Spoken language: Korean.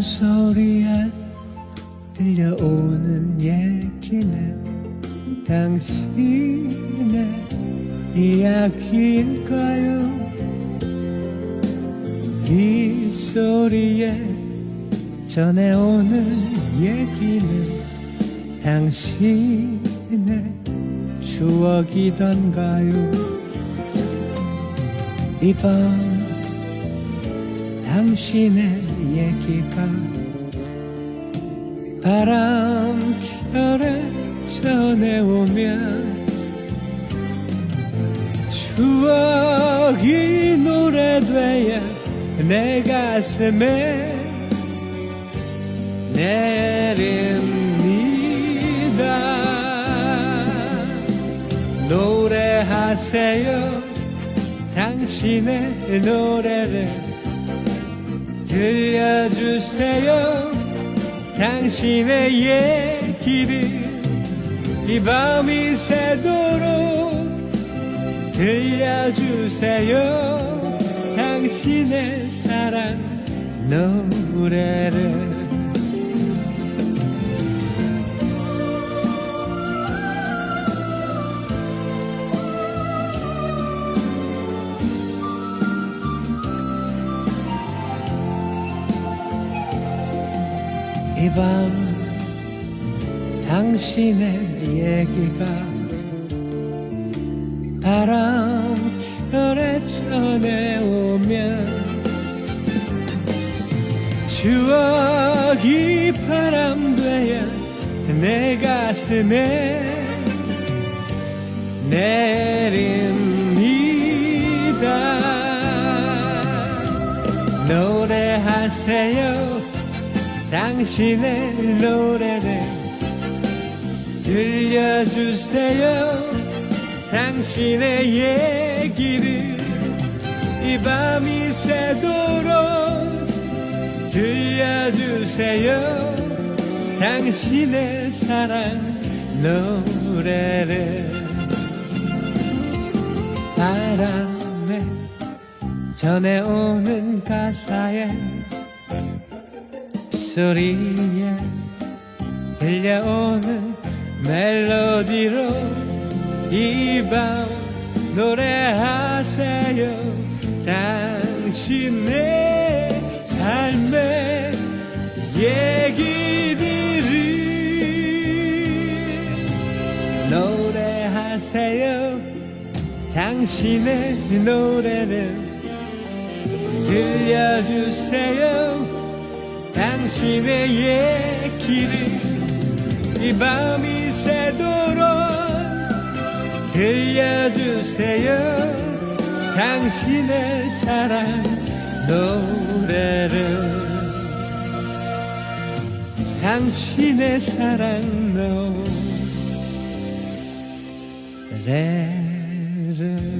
바람소리에 들려오는 얘기는 당신의 이야기일까요? 이 소리에 전해오는 얘기는 당신의 추억이던가요? 이밤 당신의 얘기가 바람결에 전해오면 추억이 노래되어 내 가슴에 내립니다. 노래하세요. 당신의 노래를 들려주세요. 당신의 얘기를 이 밤이 새도록 들려주세요. 당신의 사랑 노래를 이 밤 당신의 얘기가 바람결에 전해오면 추억이 바람되어 내 가슴에 내립니다. 노래하세요 당신의 노래를 들려주세요. 당신의 얘기를 이 밤이 새도록 들려주세요. 당신의 사랑 노래를 바람에 전해오는 가사에 소리에 들려오는 멜로디로 이 밤 노래하세요. 당신의 삶의 얘기들을 노래하세요. 당신의 노래를 들려주세요 당신의 얘기를 이 밤이 새도록 들려주세요. 당신의 사랑 노래를. 당신의 사랑 노래를